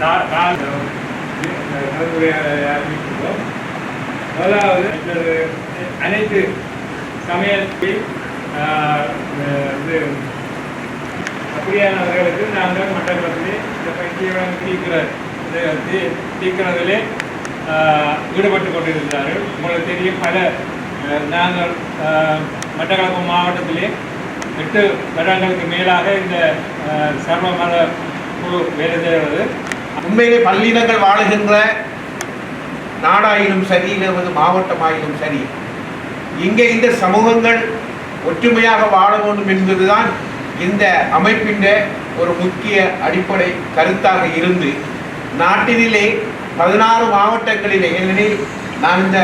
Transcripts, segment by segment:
கா- கா- இந்த கலந்துரையாடலை ஆரம்பிக்கின்றோம். முதலாவது அனைத்து சமையல் இது அப்படியானவர்களுக்கு நாங்கள் மட்டக்களத்திலே இந்த பயிற்சியை தீக்கிற தீக்கிறதிலே ஈடுபட்டு கொண்டிருக்கிறார்கள். உங்களுக்கு தெரியும் பல நாங்கள் மட்டக்களப்பு மாவட்டத்திலே எட்டு வருடங்களுக்கு மேலாக இந்த ஆஹ், சர்வ மத குழு வேலை செய்கிறது. உண்மையிலே பல்லினங்கள் வாழுகின்ற நாடாயிலும் சரி நமது மாவட்டமாயிலும் சரி இங்கே இந்த சமூகங்கள் ஒற்றுமையாக வாழ வேண்டும் என்பதுதான் இந்த அமைப்பின் ஒரு முக்கிய அடிப்படை கருத்தாக இருந்து நாட்டினிலே பதினாறு மாவட்டங்களிலே ஏனெனில் நான் இந்த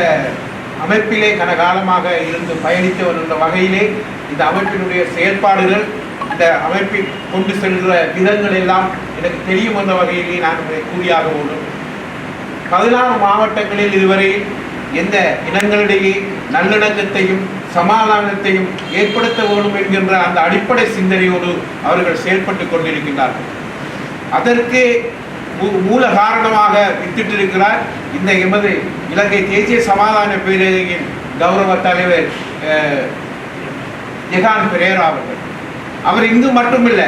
அமைப்பிலே கனகாலமாக இருந்து பயணித்தவன் என்ற வகையிலே இந்த அமைப்பினுடைய செயல்பாடுகள் இந்த அமைப்பை கொண்டு சென்ற விதங்கள் எல்லாம் எனக்கு தெரியும் என்ற வகையிலே நான் கூறியாக வேண்டும் பதினாறு மாவட்டங்களில் இதுவரை எந்த இனங்களிடையே நல்லிணக்கத்தையும் சமாதானத்தையும் ஏற்படுத்த வேண்டும் என்கின்ற அந்த அடிப்படை சிந்தனையோடு அவர்கள் செயல்பட்டு கொண்டிருக்கிறார்கள். அதற்கு மூ- மூல காரணமாக வித்திட்டிருக்கிறார் இந்த எமது இலங்கை தேசிய சமாதான பேரவையின் கௌரவ தலைவர் ஜெகான் பிரேரா அவர்கள். அவர் இங்கு மட்டுமில்லை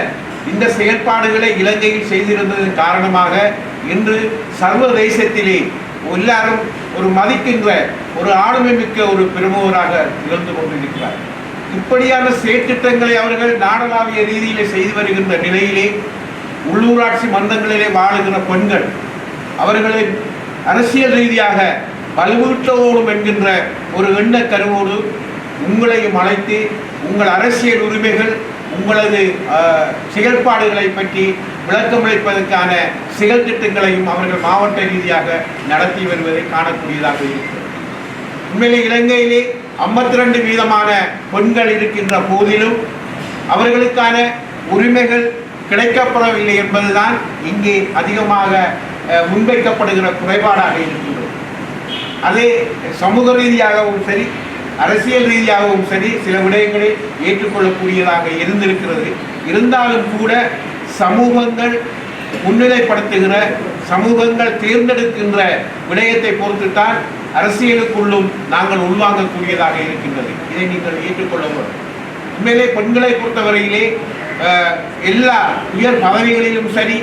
இந்த செயற்பாடுகளை இலங்கையில் செய்திருந்ததன் காரணமாக இன்று சர்வதேசத்திலே எல்லாரும் ஒரு மதிக்கின்ற ஒரு ஆளுமை மிக்க ஒரு பிரமுகராக திகழ்ந்து கொண்டிருக்கிறார். இப்படியான செயற்திட்டங்களை அவர்கள் நாடளாவிய ரீதியிலே செய்து வருகின்ற நிலையிலே உள்ளூராட்சி மன்றங்களிலே வாழுகிற பெண்கள் அவர்களை அரசியல் ரீதியாக வலுவூட்டவோடும் என்கின்ற ஒரு எண்ண கருவோடு உங்களையும் அழைத்து உங்கள் அரசியல் உரிமைகள் உங்களது செயல்பாடுகளை பற்றி விளக்கமளிப்பதற்கான செயல் திட்டங்களையும் அவர்கள் மாவட்ட ரீதியாக நடத்தி வருவதை காணக்கூடியதாக இருக்கிறது. உண்மையிலே இலங்கையிலே 52 ரெண்டு வீதமான பெண்கள் இருக்கின்ற போதிலும் அவர்களுக்கான உரிமைகள் கிடைக்கப்படவில்லை என்பதுதான் இங்கே அதிகமாக முன்வைக்கப்படுகிற குறைபாடாக இருக்கின்றது அதே சமூக ரீதியாகவும் சரி அரசியல் ரீதியாகவும் சரி சில விடயங்களை ஏற்றுக்கொள்ளக்கூடியதாக இருந்திருக்கிறது. இருந்தாலும் கூட சமூகங்கள் முன்னிலைப்படுத்துகிற சமூகங்கள் தேர்ந்தெடுக்கின்ற விடயத்தை பொறுத்துத்தான் அரசியலுக்குள்ளும் நாங்கள் உள்வாங்கக்கூடியதாக இருக்கின்றது. இதை நீங்கள் ஏற்றுக்கொள்ள வேண்டும். உண்மையிலே பெண்களை பொறுத்தவரையிலே எல்லா உயர் பதவிகளிலும் சரி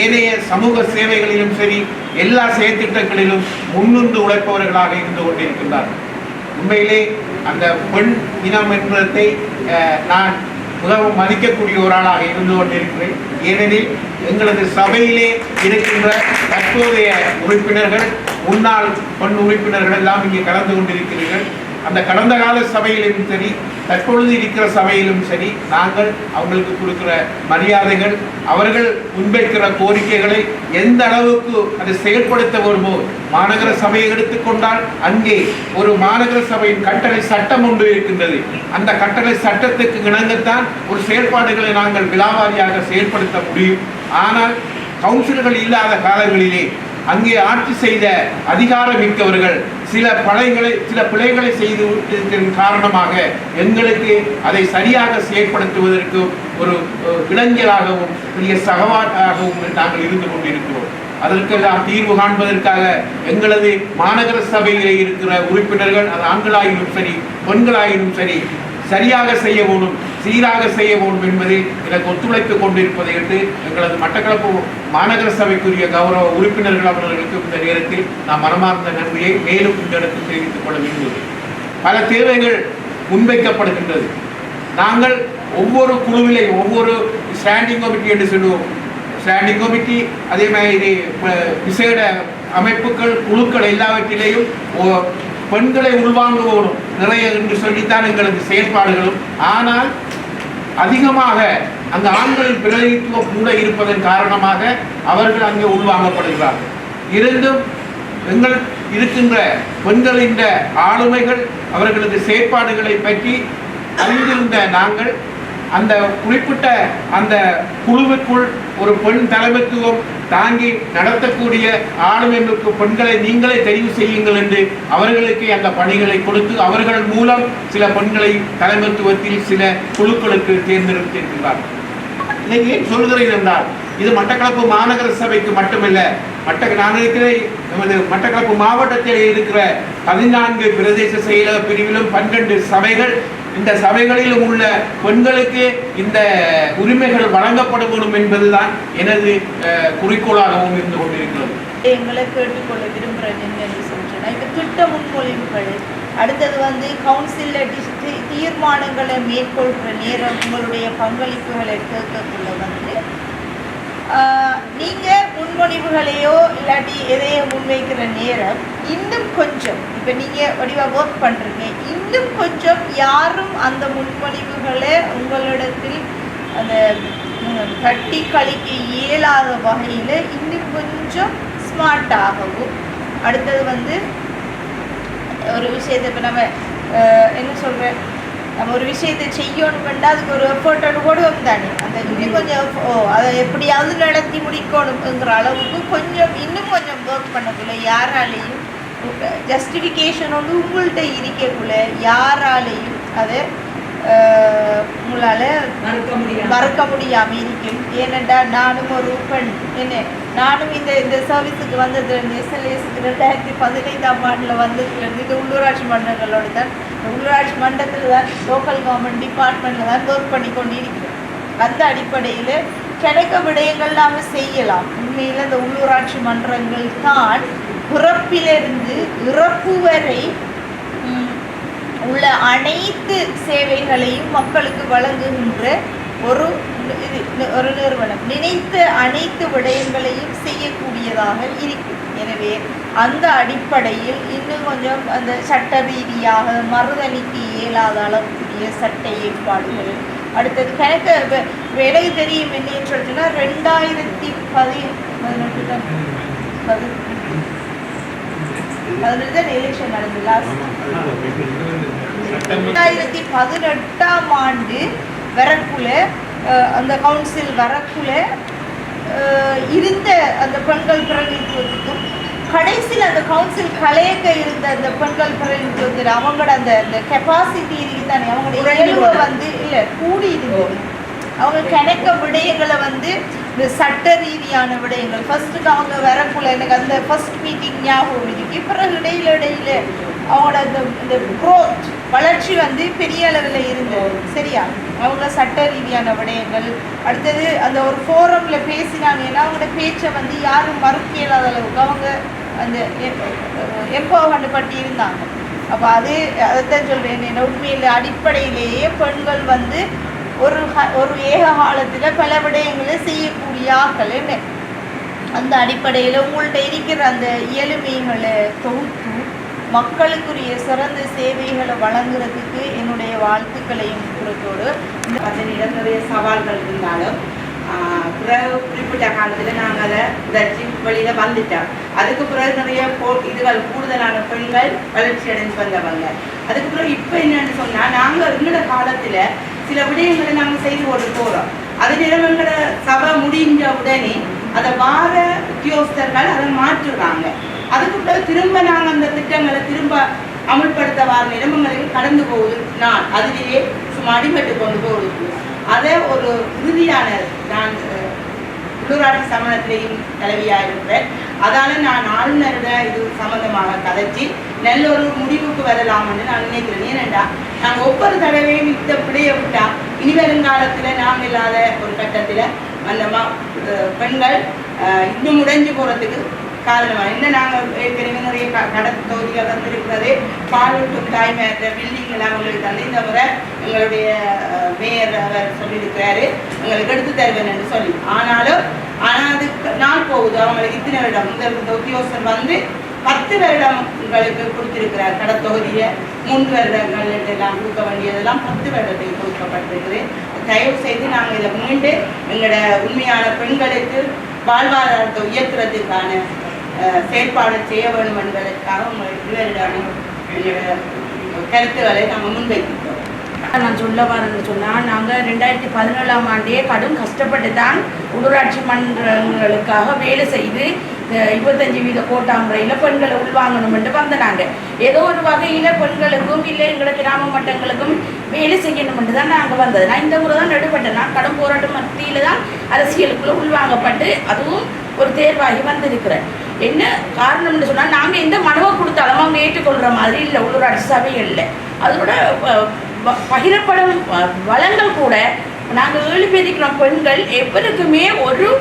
ஏனைய சமூக சேவைகளிலும் சரி எல்லா செயற்திட்டங்களிலும் முன்னின்று உழைப்பவர்களாக இருந்து கொண்டிருக்கின்றார்கள். உண்மையிலே அந்த பெண் இனம் என்பதை நான் மிகவும் மதிக்கக்கூடிய ஒரு ஆளாக இருந்து கொண்டிருக்கிறேன். ஏனெனில் எங்களது சபையிலே இருக்கின்ற தற்போதைய உறுப்பினர்கள் முன்னாள் பெண் உறுப்பினர்கள் எல்லாம் இங்கே கலந்து கொண்டிருக்கிறீர்கள். அந்த கடந்த கால சபையிலும் சரி தற்பொழுது இருக்கிற சபையிலும் சரி நாங்கள் அவங்களுக்கு கொடுக்கிற மரியாதைகள் அவர்கள் முன்வைக்கிற கோரிக்கைகளை எந்த அளவுக்கு அதை செயல்படுத்த வருமோ மாநகர சபையை எடுத்துக்கொண்டால் அங்கே ஒரு மாநகர சபையின் கட்டளை சட்டம் ஒன்று இருக்கின்றது. அந்த கட்டளை சட்டத்துக்கு இணங்கத்தான் ஒரு செயல்பாடுகளை நாங்கள் விலாவாரியாக செயல்படுத்த முடியும். ஆனால் கவுன்சிலர்கள் இல்லாத காலங்களிலே அங்கே ஆட்சி செய்த அதிகாரம் மிக்கவர்கள் சில பழைகளை சில பிழைகளை செய்து காரணமாக எங்களுக்கு அதை சரியாக செயற்படுத்துவதற்கு ஒரு இளைஞராகவும் பெரிய சகவாட்டாகவும் நாங்கள் இருந்து கொண்டிருக்கிறோம். அதற்கெல்லாம் தீர்வு காண்பதற்காக எங்களது மாநகர சபையிலே இருக்கிற உறுப்பினர்கள் அது ஆண்களாயினும் சரி பெண்களாயினும் சரி சரியாக செய்ய வேண்டும் சீராக செய்ய வேண்டும் என்பதில் எனக்கு ஒத்துழைப்பு கொண்டிருப்பதை எடுத்து எங்களது மட்டக்களப்பு மாநகர சபைக்குரிய கௌரவ உறுப்பினர்கள் அவர்களுக்கு இந்த நேரத்தில் நான் மனமார்ந்த நன்றியை மேலும் இந்த இடத்தில் தெரிவித்துக் கொள்ள விரும்புகிறேன். பல தேவைகள் முன்வைக்கப்படுகின்றது. நாங்கள் ஒவ்வொரு குழுவிலே ஒவ்வொரு ஸ்டாண்டிங் கமிட்டி என்று சொல்லுவோம். ஸ்டாண்டிங் கமிட்டி அதே மாதிரி விசேட அமைப்புகள் குழுக்கள் எல்லாவற்றிலேயும் ஓ- பெண்களை உள்வாங்குவோம் நிறைய என்று சொல்லித்தான் எங்களது செயற்பாடுகளும் ஆனால் அதிகமாக அந்த ஆண்களின் பிரதிநிதித்துவம் கூட இருப்பதன் காரணமாக அவர்கள் அங்கே உள்வாங்கப்படுகிறார்கள். இருந்தும் எங்கள் இருக்கின்ற பெண்களின் ஆளுமைகள் அவர்களது செயற்பாடுகளை பற்றி அறிந்திருந்த நாங்கள் அந்த குறிப்பிட்ட அந்த குழுவுக்குள் ஒரு பெண் தலைமைத்துவம் தாங்கி நடத்தக்கூடிய ஆளுமைக்கு பெண்களை நீங்களே தெரிவு செய்யுங்கள் என்று அவர்களுக்கு அந்த பணிகளை கொடுத்து அவர்கள் மூலம் சில பெண்களை தலைமைத்துவத்தில் சில குழுக்களுக்கு தேர்ந்தெடுத்திருக்கிறார்கள் இதை ஏன் சொல்கிறேன் என்றால் இது மட்டக்களப்பு மாநகர சபைக்கு மட்டுமல்ல மட்ட நான் இருக்கிற நமது மட்டக்களப்பு மாவட்டத்தில் இருக்கிற பதினான்கு பிரதேச செயலக பிரிவிலும் பன்னெண்டு சபைகள் இந்த சபைகளில் உள்ள பெண்களுக்கு இந்த உரிமைகள் வழங்கப்பட வேண்டும் என்பதுதான் எனது குறிக்கோளாகவும் இருந்து கொண்டிருக்கிறது. எங்களை கேட்டுக்கொள்ள விரும்புகிறேன் என்னன்னு இப்போ திட்ட முன்மொழிவுகள் அடுத்தது வந்து கவுன்சிலில் தீர்மானங்களை மேற்கொள்கிற நேரம் உங்களுடைய பங்களிப்புகளை கேட்கக்குள்ள வந்து நீங்கள் முன்மொழிவுகளையோ இல்லாட்டி எதையோ முன்வைக்கிற நேரம் இன்னும் கொஞ்சம். இப்போ நீங்கள் வடிவாக ஒர்க் பண்ணுறீங்க இன்னும் கொஞ்சம் யாரும் அந்த முன்மொழிவுகளை உங்களிடத்தில் அந்த கட்டி தட்டி கழிக்க இயலாத வகையில் இன்னும் கொஞ்சம் ஸ்மார்ட்டாகவும் அடுத்தது வந்து ஒரு விஷயத்தை இப்போ நம்ம என்ன சொல்கிறேன் நம்ம ஒரு விஷயத்தை செய்யணும்னா அதுக்கு ஒரு எஃபர்ட் போடுவோம் தானே அந்த இன்னும் கொஞ்சம் ஓ அதை எப்படியாவது நடத்தி முடிக்கணுங்கிற அளவுக்கு கொஞ்சம் இன்னும் கொஞ்சம் ஒர்க் பண்ணக்குள்ள யாராலையும் ஜஸ்டிஃபிகேஷன் வந்து உங்கள்கிட்ட இருக்கக்குள்ள யாராலையும் அதை உங்களால மறுக்க முடியாது மறக்க முடியாம இருக்கும் ஏனென்றா நானும் ஒரு பெண். என்ன? நானும் இந்த இந்த சர்வீஸுக்கு வந்தது எஸ்எல்ஏஸுக்கு ரெண்டாயிரத்தி பதினைந்தாம் ஆண்டில் வந்ததுலேருந்து இந்த உள்ளூராட்சி மன்றங்களோட தான் உள்ளூராட்சி மன்றத்தில் தான் லோக்கல் கவர்மெண்ட் டிபார்ட்மெண்ட்டில் தான் ஒர்க் பண்ணி கொண்டு இருக்கிறோம் அந்த அடிப்படையில் கிடைக்க விடயங்கள் நாம் செய்யலாம். உண்மையில் இந்த உள்ளூராட்சி மன்றங்கள் தான் பிறப்பிலிருந்து இறப்பு வரை உள்ள அனைத்து சேவைகளையும் மக்களுக்கு வழங்குகின்ற ஒரு இது- ஒரு நிறுவனம். நினைத்த அனைத்து விடயங்களையும் செய்யக்கூடியதாக இருக்கும். எனவே அந்த அடிப்படையில் இன்னும் கொஞ்சம் அந்த சட்ட ரீதியாக மறுதணிக்கு இயலாத அளவுக்குரிய சட்ட ஏற்பாடுகள். அடுத்தது கணக்கு விலை தெரியும் என்னன்னு சொல்லிட்டுன்னா ரெண்டாயிரத்தி பதி பதினெட்டு தான். பதினெட்டு. தான் எலெக்ஷன் நடந்தது லாஸ்ட் ரெண்டாயிரத்தி பதினெட்டாம் ஆண்டு வரக்குள்ள அந்த கவுன்சில் வரக்குள்ள இருந்த அந்த பெண்கள் பிரதிநிதித்துவத்துக்கும் கடைசியில் அந்த கவுன்சில் கலையக்க இருந்த அந்த பெண்கள் பிரதிநிதித்துவத்தில் அவங்களோட அந்த அந்த கெப்பாசிட்டி இருக்குதானே அவங்களோட இயல்பு. வந்து இல்லை கூடி இருந்தது அவங்க கணக்க விடயங்களை வந்து இந்த சட்ட ரீதியான விடயங்கள் ஃபர்ஸ்ட்டுக்கு அவங்க வரக்குள்ள எனக்கு அந்த ஃபர்ஸ்ட் மீட்டிங் ஞாபகம் இருக்கு. பிறகு இடையில இடையில அவங்களோட அந்த இந்த குரோத் வளர்ச்சி வந்து பெரிய அளவில் இருந்தது சரியா? அவங்க சட்ட ரீதியான விடயங்கள். அடுத்தது அந்த ஒரு ஃபோரமில் பேசினாங்கன்னா அவங்களோட பேச்சை வந்து யாரும் மறுக்க இயலாத அளவுக்கு அவங்க அந்த எம்பவர்மெண்ட் பற்றி இருந்தாங்க. அப்போ அது அதைத்தான் சொல்கிறேன் என்ன உண்மையில் அடிப்படையிலேயே பெண்கள் வந்து ஒரு ஒரு ஏக காலத்தில் பல விடயங்களை செய்யக்கூடிய ஆக்கள் என்ன? அந்த அடிப்படையில் உங்கள்கிட்ட இருக்கிற அந்த இயலுமைகளை தொகுத்து மக்களுக்குரிய சிறந்த சேவைகளை வழங்குறதுக்கு என்னுடைய வாழ்த்துக்களையும் குறித்தோடு அதனிடம் நிறைய சவால்கள் இருந்தாலும் ஆஹ், பிறகு குறிப்பிட்ட காலத்தில் நாங்கள் அதை உதச்சி வெளியில் வந்துட்டோம். அதுக்கு பிறகு நிறைய போ இதுகள் கூடுதலான பெண்கள் வளர்ச்சி அடைஞ்சு வந்தவங்க. அதுக்கு பிறகு இப்போ என்னன்னு சொன்னால் நாங்கள் எங்களோட காலத்தில் சில விடயங்களை நாங்கள் செய்து கொண்டு போகிறோம் அது நேரம் எங்களோட சபை முடிஞ்ச உடனே அதை வார உத்தியோகஸ்தர்கள் அதை மாற்றுறாங்க. அதுக்கு பிறகு திரும்ப நாங்கள் அந்த திட்டங்களை திரும்ப அமல்படுத்த வார நிலைமங்களுக்கு கடந்து போகுது நான். அதிலேயே சும்மா அடிபட்டு கொண்டு போகுது அதை ஒரு உறுதியான நான் உள்ளூராட்சி சமணத்திலேயும் தலைவியாக இருக்கிறேன் அதால நான் ஆளுநரிட இது சம்பந்தமாக கதைச்சி நல்ல ஒரு முடிவுக்கு வரலாம்னு நான் நினைக்கிறேன். ஏனண்டா நாங்கள் ஒவ்வொரு தடவையும் இந்த பிள்ளைய விட்டா இனி வருங்காலத்துல நாம் இல்லாத ஒரு கட்டத்துல அந்த பெண்கள் அஹ், இன்னும் உடைஞ்சு போறதுக்கு காரணமாக. இந்த நாங்கள் ஏற்கனவே நிறைய க- கடல் தொகுதிகள் வந்திருக்கிறது. பாலூட்டும் தாய்மையற்ற பில்டிங் எல்லாம் உங்களுக்கு தந்து. இந்த முறை எங்களுடைய மேயர் அவர் சொல்லியிருக்கிறாரு. எங்களுக்கு எடுத்து தருவேன் என்று சொல்லி. ஆனாலும் ஆனால் அது நாள் போகுது. அவங்களுக்கு இத்தனை வருடம். இந்த உத்தியோகஸ்தர் வந்து பத்து வருடம் உங்களுக்கு கொடுத்திருக்கிறார் கடத்தொகுதியை மூன்று வருடங்கள் எல்லாம் கொடுக்க வேண்டியதெல்லாம் பத்து வருடத்துக்கு கொடுக்கப்பட்டிருக்குது. தயவு செய்து நாங்கள் இதை மீண்டு எங்களோட உண்மையான பெண்களுக்கு வாழ்வாதாரத்தை உயர்த்துறதுக்கான செயற்பாடு செய்ய வேண்டும் என்பதற்காக உங்கள் கருத்துக்களை நாங்கள் முன்வைக்கின்றோம். நான் சொல்ல வரேன்னு சொன்னால் நாங்கள் ரெண்டாயிரத்தி பதினேழாம் ஆண்டே கடும் கஷ்டப்பட்டு தான் உள்ளூராட்சி மன்றங்களுக்காக வேலை செய்து இருபத்தஞ்சி இருபத்தஞ்சு வீத கோட்டா முறையில் பெண்களை உள்வாங்கணும்னு வந்தனாங்க. ஏதோ ஒரு வகையில் பெண்களுக்கும் இல்லை எங்களை கிராம மட்டங்களுக்கும் வேலை செய்யணும்னு தான் நாங்கள் வந்தது. நான் இந்த முறை தான் நடுப்பட்டேன். நான் கடும் போராட்டம் மத்தியில் தான் அரசியலுக்குள்ளே உள்வாங்கப்பட்டு அதுவும் ஒரு தேர்வாகி வந்திருக்கிறேன். என்ன காரணம்னு சொன்னால் நாங்கள் எந்த மனுவை கொடுத்தாலும் அவங்க ஏற்றுக்கொள்கிற மாதிரி இல்லை உள்ளூராட்சி இல்லை. அதோட ப- பகிரப்படும் வளங்கள் கூட நாங்கள் ஏழு பேதிக்கிறோம் பெண்கள் எவருக்குமே ஒரு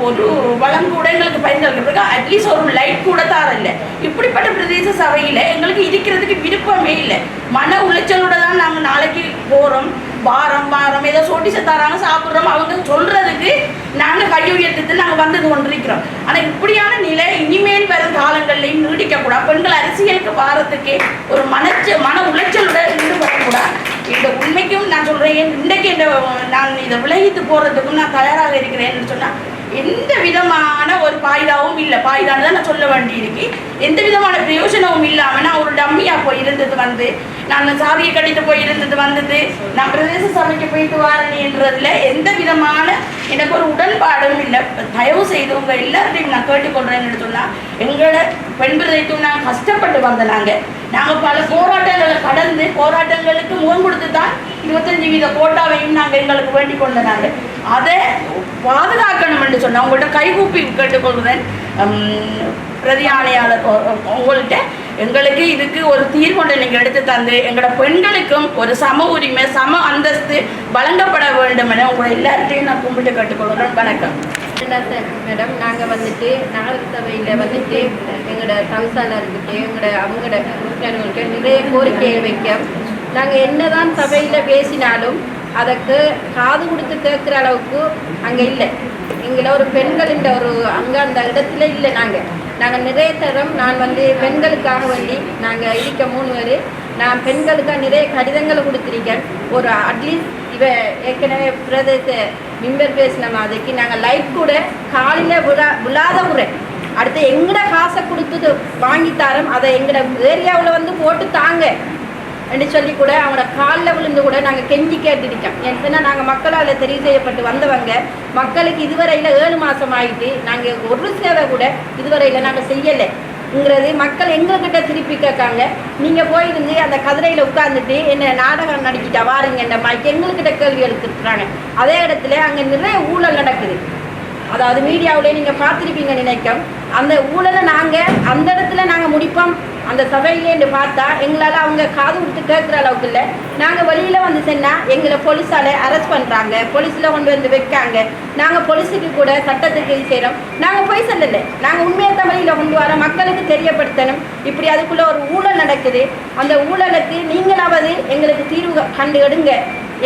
ஒரு வளம் கூட எங்களுக்கு பயன்படுறதுக்கு அட்லீஸ்ட் ஒரு லைட் கூட தாரல இப்படிப்பட்ட பிரதேச சபையில் எங்களுக்கு இருக்கிறதுக்கு விருப்பமே இல்லை. மன உளைச்சலோட தான் நாங்கள் நாளைக்கு போகிறோம் வாரம் வாரம் ஏதோ சோட்டி தராங்க சாப்பிட்றோம். அவங்க சொல்கிறதுக்கு நாங்கள் கை உயர்த்தத்தில் நாங்கள் வந்து கொண்டிருக்கிறோம். ஆனால் இப்படியான நிலை இனிமேல் வரும் காலங்கள்லையும் நீடிக்கக்கூடாது. பெண்கள் அரசியலுக்கு வாரத்துக்கு ஒரு மனச்ச மன உளைச்சலோட ஈடுபடக்கூடாது. இந்த உண்மைக்கும் நான் சொல்கிறேன் இன்றைக்கு இந்த நான் இதை விலகித்து போகிறதுக்கும் நான் தயாராக இருக்கிறேன்னு சொன்னால் எந்த விதமான ஒரு பாய்தாவும் இல்லை. பாய்தான்னு தான் நான் சொல்ல வேண்டியிருக்கு. எந்த விதமான பிரயோஜனமும் இல்லாமல் நான் ஒரு டம்மியாக போய் இருந்தது வந்து நான் சாவியை கட்டிட்டு போயிருந்தது வந்தது. நான் பிரதேச சபைக்கு போயிட்டு வரேன்றதுல எந்த விதமான எனக்கு ஒரு உடன்பாடும் இல்லை. தயவு செய்து உங்கள் எல்லார்ட்டையும் நான் கேட்டுக்கொள்கிறேன்னு சொன்னால் எங்களை பெண் பிரதேசத்தும் நாங்கள் கஷ்டப்பட்டு வந்த நாங்கள் நாங்கள் பல போராட்டங்களை கடந்து போராட்டங்களுக்கு முகம் கொடுத்து தான் இருபத்தஞ்சு வீத கோட்டாவையும் நாங்கள் எங்களுக்கு வேண்டிக் கொண்ட நாங்கள் அதை பாதுகாக்கணும் என்று சொன்னால் உங்கள்கிட்ட கைகூப்பி கேட்டுக்கொள்கிறேன். பிரதி ஆணையாளர் உங்கள்கிட்ட எங்களுக்கு இதுக்கு ஒரு தீர்வுண்டை நீங்கள் எடுத்து தந்து எங்களோட பெண்களுக்கும் ஒரு சம உரிமை சம அந்தஸ்து வழங்கப்பட வேண்டும் என உங்களை எல்லார்ட்டையும் நான் கும்பிட்டு கேட்டுக்கொள்கிறேன். வணக்கம். மேடம் நாங்கள் வந்துட்டு நகர சபையில் வந்துட்டு எங்களோட தவிசாளர்கிட்ட எங்களோட அவங்களோட உறுப்பினர்கள்கிட்ட நிறைய கோரிக்கையை வைக்க நாங்கள் என்னதான் சபையில் பேசினாலும் அதற்கு காது கொடுத்து கேட்குற அளவுக்கு அங்கே இல்லை. எங்களை ஒரு பெண்களின் ஒரு அங்கே அந்த இடத்துல இல்லை நாங்கள் நாங்கள் நிறைய தரம். நான் வந்து பெண்களுக்காக வேண்டி நாங்கள் இருக்க மூணு பேர். நான் பெண்களுக்காக நிறைய கடிதங்களை கொடுத்துருக்கேன். ஒரு அட்லீஸ்ட் இவ ஏற்கனவே பிரதேச மிம்பர் பேசின மாதிரிக்கு நாங்கள் லைட் கூட காலையில் விழா விழாத முறை. அடுத்து எங்கட காசை கொடுத்து வாங்கி தரோம் அதை எங்கட ஏரியாவில் வந்து போட்டு தாங்க. என்று சொல்லி கூட அவனோட காலில் விழுந்து கூட நாங்கள் கெஞ்சி கேட்டுருக்கோம் ஏன்னா நாங்கள் மக்களால் தெரிவு செய்யப்பட்டு வந்தவங்க மக்களுக்கு இதுவரையில் ஏழு மாதம் ஆகிட்டு நாங்கள் ஒரு சேவை கூட இதுவரையில் நாங்கள் செய்யலைங்கிறது மக்கள் எங்கக்கிட்ட திருப்பி கேட்காங்க. நீங்கள் போயிருந்து அந்த கதிரையில் உட்காந்துட்டு என்ன நாடகம் நடிக்கிட்டா வாருங்க இந்த மைக் எங்கள்கிட்ட கேள்வி எடுத்துருக்குறாங்க அதே இடத்துல அங்கே நிறைய ஊழல் நடக்குது. அதாவது மீடியாவிலே நீங்கள் பார்த்துருப்பீங்க நினைக்கும் அந்த ஊழலை நாங்கள் அந்த இடத்துல நாங்கள் முடிப்போம். அந்த சபையிலேன்னு பார்த்தா எங்களால் அவங்க காது கொடுத்து கேட்குற அளவுக்கு இல்லை. நாங்கள் வெளியில் வந்து சென்னால் எங்களை போலீஸால் அரெஸ்ட் பண்ணுறாங்க போலீஸில் கொண்டு வந்து வைக்காங்க. நாங்கள் போலீஸுக்கு கூட சட்டத்துக்கு செய்கிறோம் நாங்கள் போய் சொல்லலை. நாங்கள் உண்மையை தமிழில் கொண்டு வர மக்களுக்கு தெரியப்படுத்தணும். இப்படி அதுக்குள்ளே ஒரு ஊழல் நடக்குது. அந்த ஊழலுக்கு நீங்களாவது எங்களுக்கு தீர்வு கண்டு எடுங்க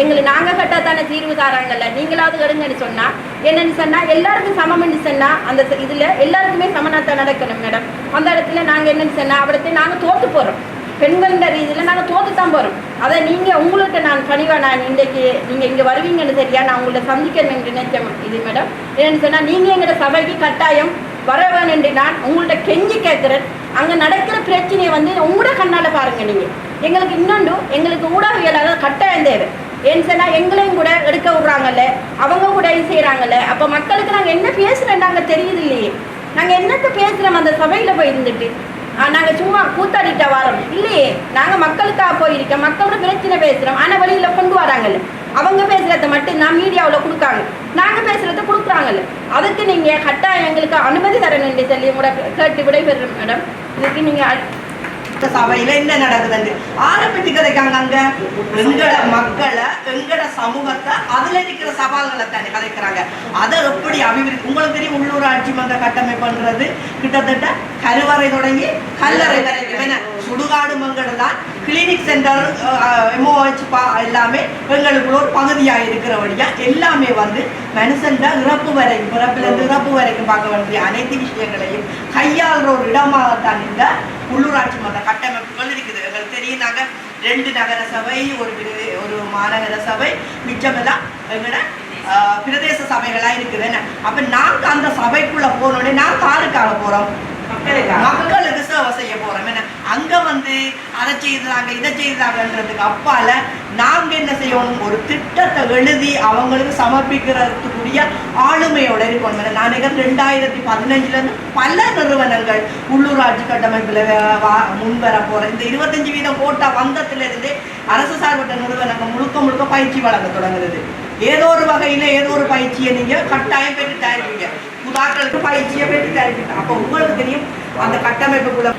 எங்களை நாங்கள் கட்டாத்தானே தீர்வு தாராங்கல்ல? நீங்களாவது கடுங்கன்னு சொன்னால் என்னன்னு சொன்னால் எல்லாருக்கும் சமம்னு சொன்னால் அந்த இதில் எல்லாருக்குமே சமனாத்தான் நடக்கணும் மேடம். அந்த இடத்துல நாங்கள் என்னன்னு சொன்னால் அவரத்தை நாங்கள் தோற்று போகிறோம் பெண்கள்ன்ற ரீதியில் நாங்கள் தோற்று தான் போகிறோம் அதை நீங்கள் உங்கள்கிட்ட நான் பணிவாக நான் இன்றைக்கு நீங்கள் இங்கே வருவீங்கன்னு தெரியா நான் உங்களை சந்திக்கணும் என்று நினைச்சேன். இது மேடம் என்னன்னு சொன்னால் நீங்கள் எங்களோட சபைக்கு கட்டாயம் வர என்று நான் உங்கள்கிட்ட கெஞ்சி கேட்குறேன் அங்கே நடக்கிற பிரச்சனையை வந்து உங்களோட கண்ணால் பாருங்கள் நீங்கள் எங்களுக்கு இன்னொன்று எங்களுக்கு ஊடகவியலாளர் கட்டாயம் தேவை. ஏன்னு சொன்னால் எங்களையும் கூட எடுக்க விடுறாங்கல்ல அவங்க கூட இது செய்கிறாங்கல்ல அப்போ மக்களுக்கு நாங்கள் என்ன பேசுகிறேன் நாங்கள் தெரியுது இல்லையே. நாங்கள் என்னத்தை பேசுகிறோம் அந்த சபையில் போய் இருந்துட்டு? நாங்கள் சும்மா கூத்தாடிட்ட வரோம். இல்லையே நாங்கள் மக்களுக்காக போயிருக்கோம் மக்களோட பிரச்சனை பேசுகிறோம் ஆனால் வழியில் கொண்டு வராங்கல்ல. அவங்க பேசுகிறத மட்டும் நான் மீடியாவில் கொடுக்காங்க. நாங்கள் பேசுகிறத கொடுக்குறாங்கல்ல. அதுக்கு நீங்கள் கட்டாயம் எங்களுக்கு அனுமதி தரணும்னு சொல்லி கூட கேட்டு விடைபெறும் மேடம். இதுக்கு நீங்கள் இந்த சபையில என்ன நடக்குதுன்னு. ஆரம்பித்து கதைக்காங்க அங்க எங்கட மக்களை எங்கட சமூகத்தை அதுல இருக்கிற சவால்களை தானே கதைக்கிறாங்க. அதை எப்படி அபிவிருத்தி உங்களுக்கு தெரியும் உள்ளூராட்சி மன்ற கட்டமைப்புன்றது? கிட்டத்தட்ட கருவறை தொடங்கி கல்லறை வரைக்கும் என்ன சுடுகாடு மங்கடம் தான் கிளினிக் சென்டர் எம்ஓஹெச் எல்லாமே எங்களுக்குள்ள ஒரு பகுதியாக இருக்கிறபடியா எல்லாமே வந்து மனுஷன் இறப்பு வரைக்கும் பிறப்பிலிருந்து இறப்பு வரைக்கும் பார்க்க வேண்டிய அனைத்து விஷயங்களையும் கையாளுற ஒரு இடமாகத்தான் இந்த உள்ளூராட்சி மன்ற கட்டமைப்புகள் இருக்குது எங்களுக்கு தெரியும் நாங்கள் ரெண்டு நகர சபை ஒரு ஒரு மாநகர சபை மிச்சமெல்லாம் ஆஹ், பிரதேச சபைகளாக இருக்குது. என்ன? அப்போ நாங்கள் அந்த சபைக்குள்ள போனோடனே நான் காருக்காக போகிறோம் மக்களுக்கு சேவை செய்ய போகிறோம் அங்க வந்து அதை செய்தாங்க இதை செய்தாங்கன்றதுக்கு அப்பால நாங்க என்ன செய்யணும்? ஒரு திட்டத்தை எழுதி அவங்களுக்கு சமர்ப்பிக்கிறதுக்குரிய ஆளுமையோட இருக்கணும். நான் நினைக்கிறேன் ரெண்டாயிரத்தி பதினஞ்சுலேருந்து பல நிறுவனங்கள் உள்ளூராட்சி கட்டமைப்பில் வா- முன்வர போகிறேன் இந்த இருபத்தஞ்சு வீதம் கோட்டா வந்ததுல அரசு சார்பற்ற நிறுவனங்கள் முழுக்க முழுக்க பயிற்சி வழங்க தொடங்குறது ஏதோ ஒரு வகையில ஏதோ ஒரு பயிற்சியை நீங்க கட்டாயம் பெற்று தயாரிப்பீங்க புதாக்களுக்கு பயிற்சியை பெற்று தயாரிப்பீங்க அப்போ உங்களுக்கு தெரியும் அந்த கட்டமைப்புக்குள்ள